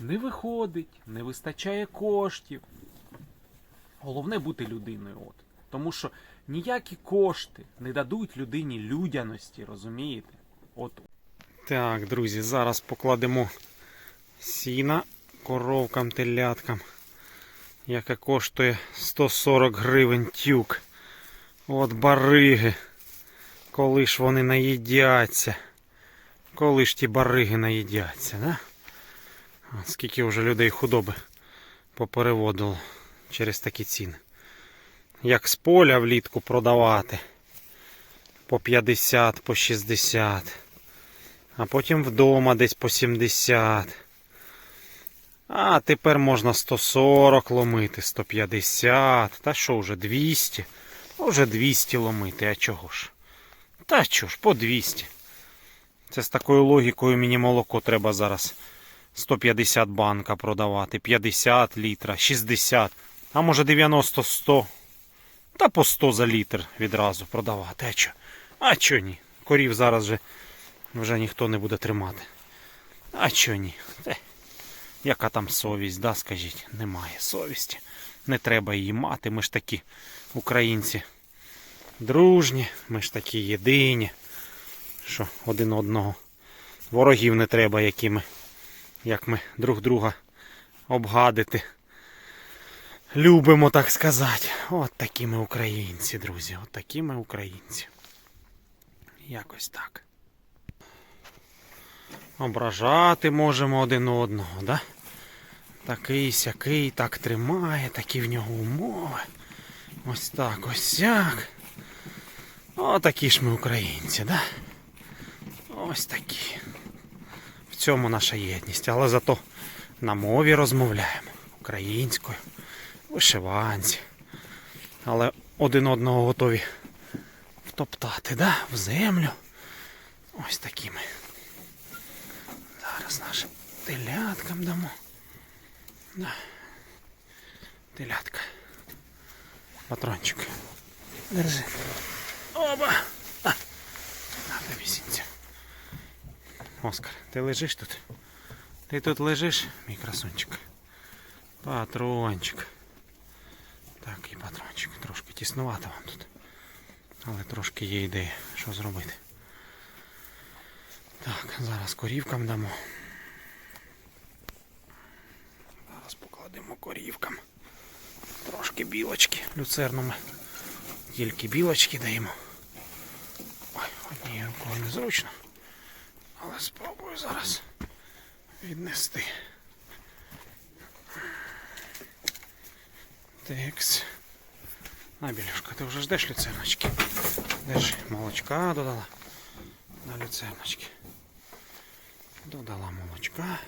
не виходить, не вистачає коштів. Головне бути людиною. От. Тому що ніякі кошти не дадуть людині людяності, розумієте? От. Так, друзі, зараз покладемо сіна коровкам, теляткам, яке коштує 140 гривень тюк. От бариги. Коли ж вони наїдяться. Коли ж ті бариги наїдяться, да? Скільки вже людей худоби попереводило через такі ціни. Як з поля влітку продавати по 50, по 60, а потім вдома десь по 70. А тепер можна 140 ломити, 150, та що вже 200. Вже 200 ломити, а чого ж? Та чого ж, по 200. Це з такою логікою мені молоко треба зараз 150 банка продавати, 50 літра, 60, а може 90-100. Та по 100 за літр відразу продавати. А чо? А чо ні? Корів зараз же вже ніхто не буде тримати. А чо ні? Те, яка там совість, да, скажіть? Немає совісті. Не треба її мати. Ми ж такі українці дружні, ми ж такі єдині, що один одного ворогів не треба, які ми, як ми друг друга обгадити. Любимо, так сказати. От такі ми українці, друзі. От такі ми українці. Якось так. Ображати можемо один одного, да? Такий сякий, так тримає, такі в нього умови. Ось так, ось сяк. Отакі ж ми українці, да? Ось такі. Цьому наша єдність. Але зато на мові розмовляємо українською, вишиванці. Але один одного готові втоптати, да? В землю. Ось такі ми. Зараз нашим теляткам дамо. Да. Телятка. Патрончик. Держи. Оба! На тобі сінця. Оскар, ти лежиш тут? Ти тут лежиш, мій красунчик? Патрончик. Так, і патрончик. Трошки тіснувато вам тут. Але трошки є ідея, що зробити. Так, зараз корівкам дамо. Зараз покладемо корівкам. Трошки білочки люцернами. Тільки білочки даємо. Ой, однією рукою незручно. Але спробую зараз віднести. Текс. На, Білюшка, ти вже ждеш люцерночки? Держи, молочка додала. На люцерночки. Додала молочка.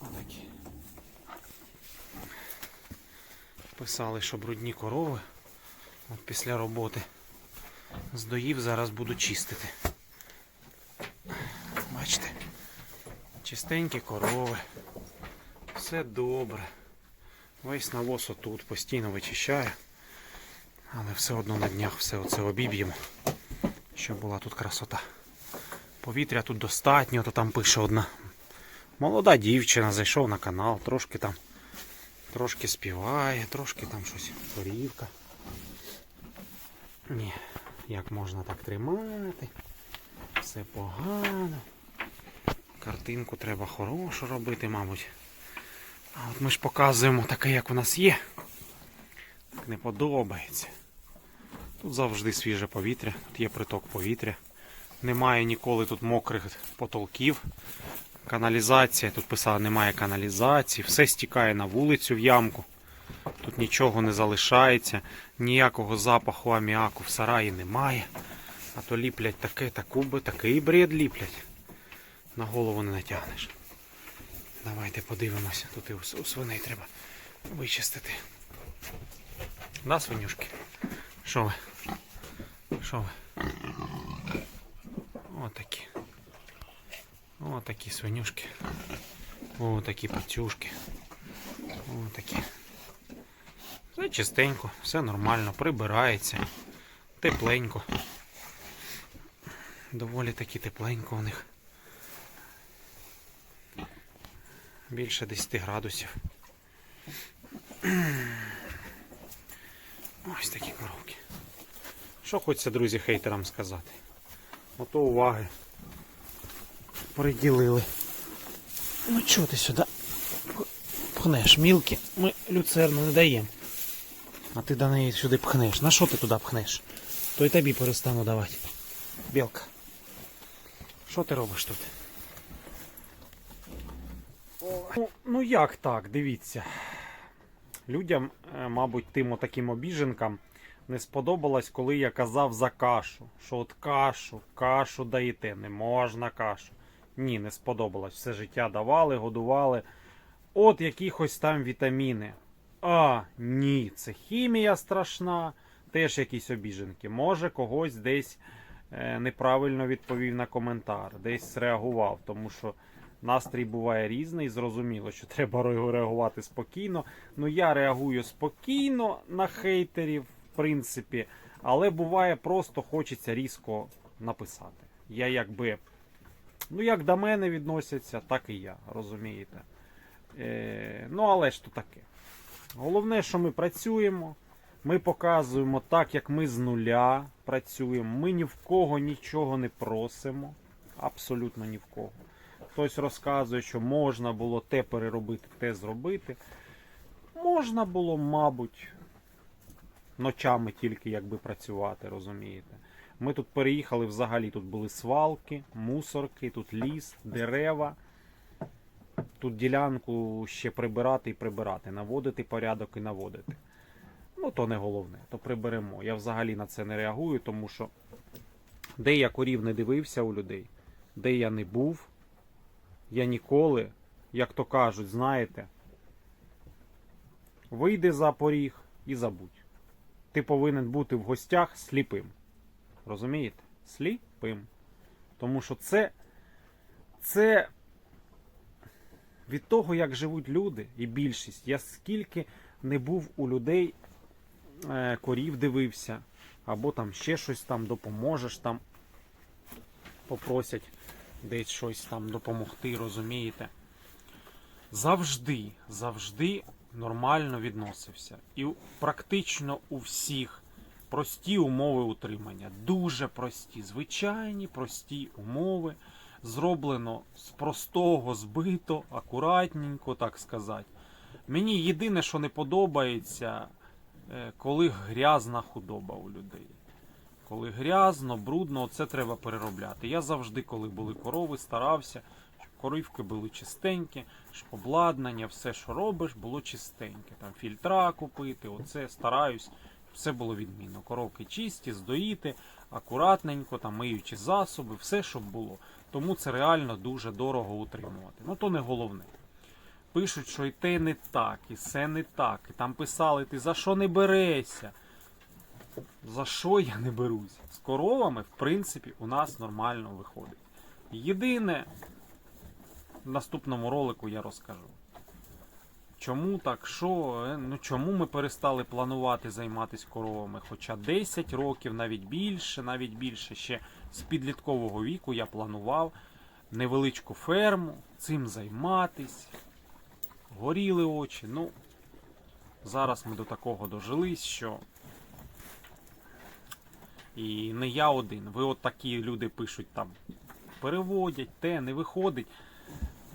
Отакі. Писали, що брудні корови. От після роботи здоїв, зараз буду чистити. Чистенькі корови. Все добре. Весь навоз отут постійно вичищаю. Але все одно на днях все оце обіб'ємо. Щоб була тут красота. Повітря тут достатньо, то там пише одна молода дівчина, зайшов на канал, трошки там трошки співає, трошки там щось корівка. Ні, як можна так тримати? Все погано. Картинку треба хорошу робити, мабуть. А от ми ж показуємо таке, як у нас є. Так не подобається. Тут завжди свіже повітря, тут є приток повітря. Немає ніколи тут мокрих потолків. Каналізація, тут писала, немає каналізації, все стікає на вулицю в ямку. Тут нічого не залишається, ніякого запаху аміаку в сараї немає. А то ліплять таке, таку такий бред ліплять. На голову не натягнеш. Давайте подивимося. Тут і у- свиней треба вичистити. Да, свинюшки? Що ви? Що ви? Отакі. Отакі свинюшки. Отакі пацюшки. Отакі. Все чистенько, все нормально, прибирається. Тепленько. Доволі таки тепленько у них. Більше 10 градусів. Ось такі коровки. Що хочеться, друзі, хейтерам сказати? Ото уваги. Приділили. Ну чого ти сюди пхнеш? Мілки ми люцерну не даємо. А ти до неї сюди пхнеш. На що ти туди пхнеш? То й тобі перестану давати. Білка. Що ти робиш тут? Ну, ну як так, дивіться. Людям, е, мабуть, тим отаким обіженкам не сподобалось, коли я казав за кашу. Що от кашу, кашу даєте, не можна кашу. Ні, не сподобалось. Все життя давали, годували. От якихось там вітаміни. А, ні, це хімія страшна. Теж якісь обіженки. Може, когось десь е, неправильно відповів на коментар, десь реагував, тому що настрій буває різний. Зрозуміло, що треба реагувати спокійно. Ну я реагую спокійно на хейтерів, в принципі, але буває просто хочеться різко написати. Я якби. Ну, як до мене відносяться, так і я, розумієте. Е, ну, але ж то таке. Головне, що ми працюємо. Ми показуємо так, як ми з нуля працюємо. Ми ні в кого нічого не просимо. Абсолютно ні в кого. Хтось розказує, що можна було те переробити, те зробити. Можна було, мабуть, ночами тільки якби працювати, розумієте. Ми тут переїхали взагалі, тут були свалки, мусорки, тут ліс, дерева. Тут ділянку ще прибирати і прибирати, наводити порядок і наводити. Ну, то не головне, то приберемо. Я взагалі на це не реагую, тому що де я корів не дивився у людей, де я не був, я ніколи, як то кажуть, знаєте, вийди за поріг і забудь. Ти повинен бути в гостях сліпим. Розумієте? Сліпим. Тому що це, це від того, як живуть люди, і більшість, я скільки не був у людей, е, корів дивився, або там ще щось там допоможеш там, попросять десь щось там допомогти, розумієте? Завжди, завжди нормально відносився. І практично у всіх прості умови утримання. Дуже прості, звичайні прості умови. Зроблено з простого, збито, акуратненько, так сказати. Мені єдине, що не подобається, е, коли грязна худоба у людей. Коли грязно, брудно, це треба переробляти. Я завжди, коли були корови, старався, щоб коривки були чистенькі, щоб обладнання, все, що робиш, було чистеньке. Там фільтра купити, оце стараюсь, все було відмінно. Коровки чисті, здоїти, акуратненько, там миючі засоби, все, щоб було. Тому це реально дуже дорого утримувати. Ну то не головне. Пишуть, що і те не так, і все не так. І там писали, ти за що не берешся? За що я не берусь? З коровами, в принципі, у нас нормально виходить. Єдине, в наступному ролику я розкажу. Чому так, що, е, ну чому ми перестали планувати займатися коровами? Хоча 10 років, навіть більше, навіть більше, ще з підліткового віку я планував невеличку ферму, цим займатись. Горіли очі. Ну, зараз ми до такого дожились, що і не я один. Ви от такі люди пишуть там, переводять, те, не виходить.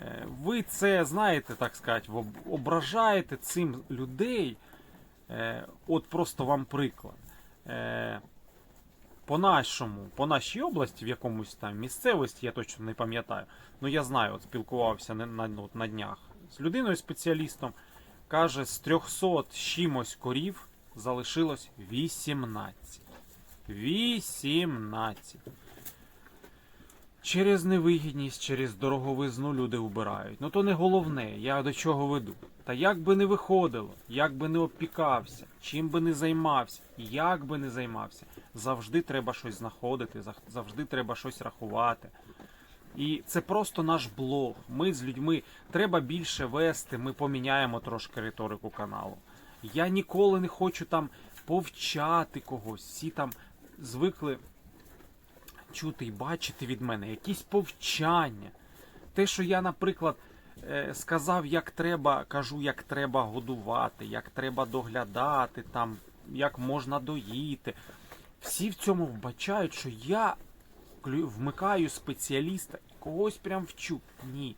Е, Ви це, знаєте, так сказати, ображаєте цим людей. Е, От просто вам приклад. Е, По нашому, по нашій області, в якомусь там місцевості, я точно не пам'ятаю. Ну я знаю, от спілкувався на, на, от на днях з людиною спеціалістом. Каже, з 300 чимось корів залишилось 18. 18. Через невигідність, через дороговизну люди вбирають. Ну то не головне, я до чого веду. Та як би не виходило, як би не опікався, чим би не займався, як би не займався, завжди треба щось знаходити, завжди треба щось рахувати. І це просто наш блог. Ми з людьми треба більше вести, ми поміняємо трошки риторику каналу. Я ніколи не хочу там повчати когось. Всі там звикли чути і бачити від мене якісь повчання. Те, що я, наприклад, е, сказав, як треба, кажу, як треба годувати, як треба доглядати, там, як можна доїти. Всі в цьому вбачають, що я вмикаю спеціаліста і когось прям вчу. Ні.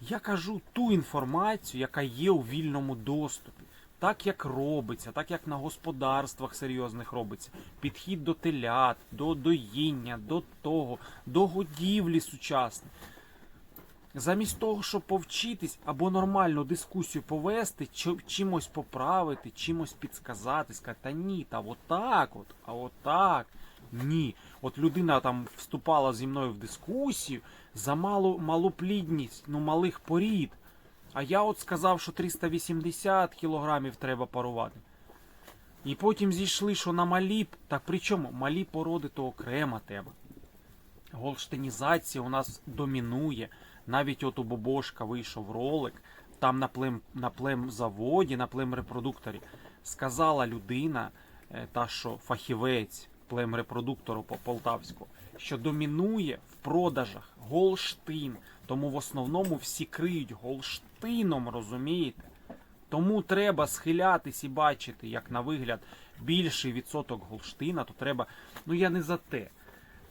Я кажу ту інформацію, яка є у вільному доступі. Так як робиться, так як на господарствах серйозних робиться. Підхід до телят, до доїння, до того, до годівлі сучасної. Замість того, щоб повчитись або нормальну дискусію повести, чимось поправити, чимось підсказати, сказати, та ні, та отак от, а отак. Ні. От людина там вступала зі мною в дискусію за малу, малоплідність, ну малих порід. А я от сказав, що 380 кілограмів треба парувати. І потім зійшли, що на малі, так при чому малі породи то окрема тема. Голштинізація у нас домінує. Навіть от у Бобошка вийшов ролик, там на плем, на племзаводі, на племрепродукторі сказала людина, е, та що фахівець племрепродуктору по Полтавську, що домінує в продажах Голштин. Тому в основному всі криють Голштином, розумієте? Тому треба схилятись і бачити, як на вигляд більший відсоток Голштина, то треба. Ну я не за те.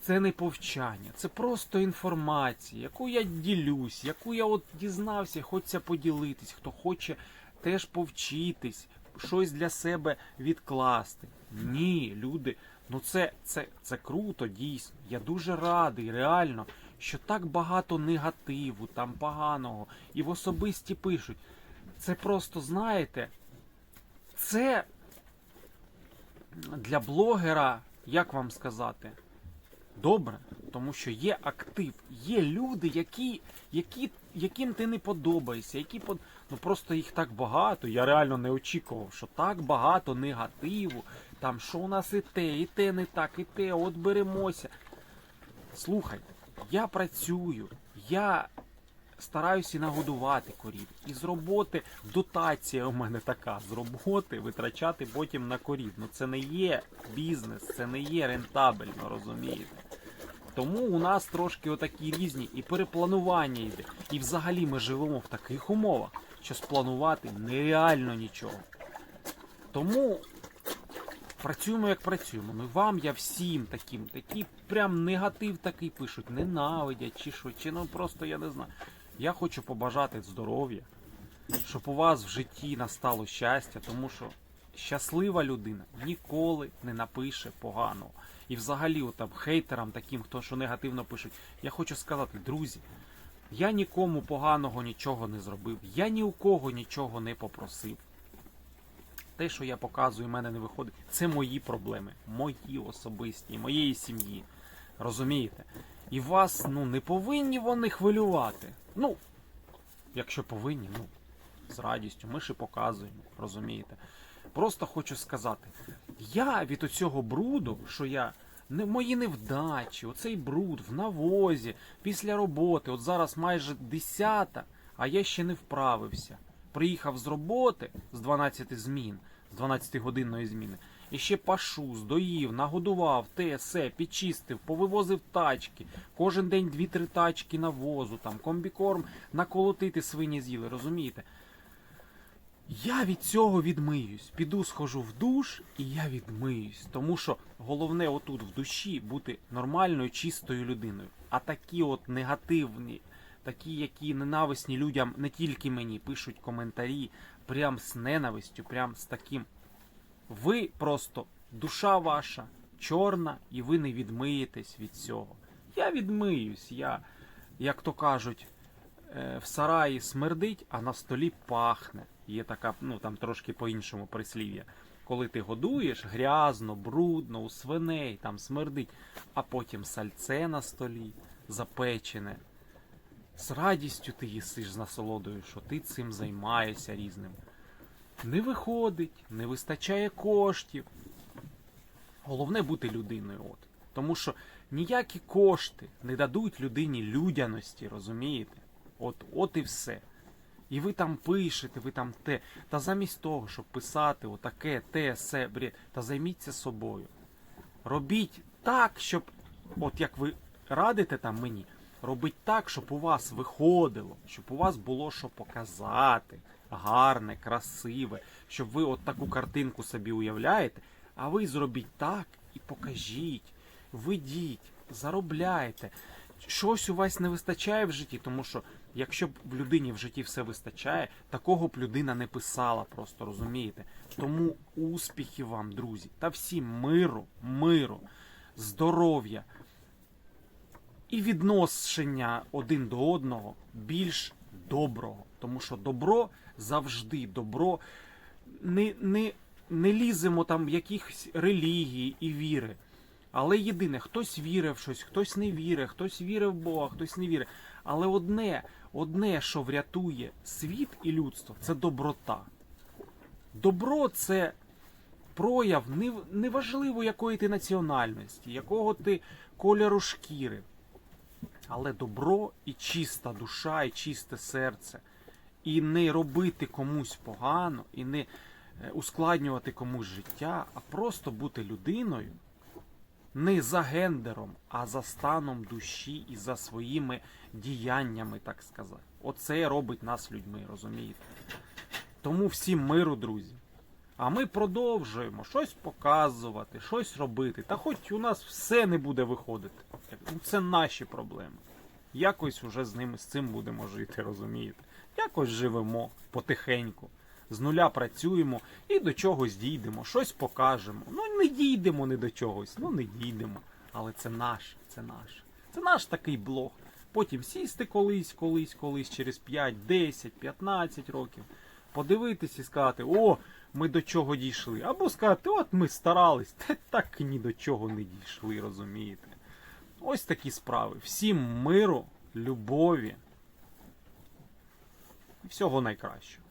Це не повчання, це просто інформація, яку я ділюсь, яку я от дізнався, хочеться поділитись, хто хоче теж повчитись, щось для себе відкласти. Ні, люди, ну це, це, це круто, дійсно. Я дуже радий, реально, що так багато негативу, там поганого, і в особисті пишуть. Це просто, знаєте, це для блогера, як вам сказати, добре, тому що є актив, є люди, які, які, яким ти не подобаєшся, які ну просто їх так багато. Я реально не очікував, що так багато негативу. Там що у нас і те, і те не так, і те, от беремося. Слухайте, я працюю, я стараюся нагодувати корів. І з роботи дотація у мене така. З роботи витрачати потім на корів. Ну це не є бізнес, це не є рентабельно, розумієте? Тому у нас трошки отакі різні і перепланування йде. І взагалі ми живемо в таких умовах, що спланувати нереально нічого. Тому працюємо як працюємо. Ну вам я всім таким, такі прям негатив такий пишуть, ненавидять чи що, чи ну просто я не знаю. Я хочу побажати здоров'я, щоб у вас в житті настало щастя, тому що щаслива людина ніколи не напише поганого. І взагалі, от там хейтерам, таким, хто що негативно пишуть, я хочу сказати, друзі, я нікому поганого нічого не зробив, я ні у кого нічого не попросив. Те, що я показую, в мене не виходить, це мої проблеми, мої особисті, моєї сім'ї. Розумієте? І вас ну, не повинні вони хвилювати. Ну, якщо повинні, ну, з радістю, ми і показуємо, розумієте? Просто хочу сказати, я від оцього бруду, що я не мої невдачі, оцей бруд в навозі, після роботи, от зараз майже 10, а я ще не вправився. Приїхав з роботи з 12 змін, з 12 годинної зміни. І ще пашу, здоїв, нагодував, те, се, підчистив, повивозив тачки. Кожен день 2-3 тачки навозу, там, комбікорм наколотити свині з'їли, розумієте? Я від цього відмиюсь. Піду схожу в душ і я відмиюсь. Тому що головне отут в душі бути нормальною, чистою людиною. А такі от негативні, такі, які ненависні людям, не тільки мені, пишуть коментарі, прям з ненавистю, прям з таким. Ви просто душа ваша чорна, і ви не відмиєтесь від цього. Я відмиюсь, я, як то кажуть, е, в сараї смердить, а на столі пахне. Є така, ну там трошки по-іншому прислів'я. Коли ти годуєш грязно, брудно, у свиней, там смердить, а потім сальце на столі запечене. З радістю ти їсиш з насолодою, що ти цим займаєшся різним. Не виходить, не вистачає коштів. Головне бути людиною. От. Тому що ніякі кошти не дадуть людині людяності, розумієте? От, от і все. І ви там пишете, ви там те. Та замість того, щоб писати отаке, те, се, бред, та займіться собою. Робіть так, щоб, от як ви радите там мені, робіть так, щоб у вас виходило, щоб у вас було що показати. Гарне, красиве, щоб ви от таку картинку собі уявляєте, а ви зробіть так і покажіть, ведіть, заробляйте. Щось у вас не вистачає в житті, тому що якщо б в людині в житті все вистачає, такого б людина не писала, просто розумієте. Тому успіхів вам, друзі, та всім миру, миру, здоров'я і відношення один до одного більш доброго. Тому що добро завжди добро. Не, не, не ліземо там в якихось релігії і віри. Але єдине, хтось вірив в щось, хтось не вірить, хтось вірив в Бога, хтось не вірить. Але одне, одне, що врятує світ і людство, це доброта. Добро це прояв неважливо якої ти національності, якого ти кольору шкіри. Але добро і чиста душа, і чисте серце. І не робити комусь погано, і не е, ускладнювати комусь життя, а просто бути людиною не за гендером, а за станом душі і за своїми діяннями, так сказати. Оце робить нас людьми, розумієте? Тому всім миру, друзі. А ми продовжуємо щось показувати, щось робити. Та хоч у нас все не буде виходити. Це наші проблеми. Якось уже з ними з цим будемо жити, розумієте? Якось живемо потихеньку. З нуля працюємо і до чогось дійдемо, щось покажемо. Ну не дійдемо не до чогось, ну не дійдемо. Але це наш, це наш. Це наш такий блог. Потім сісти колись, колись, колись, через 5, 10, 15 років, подивитись і сказати, о, ми до чого дійшли. Або сказати, от ми старались, та так ні до чого не дійшли, розумієте. Ось такі справи. Всім миру, любові і всього найкращого.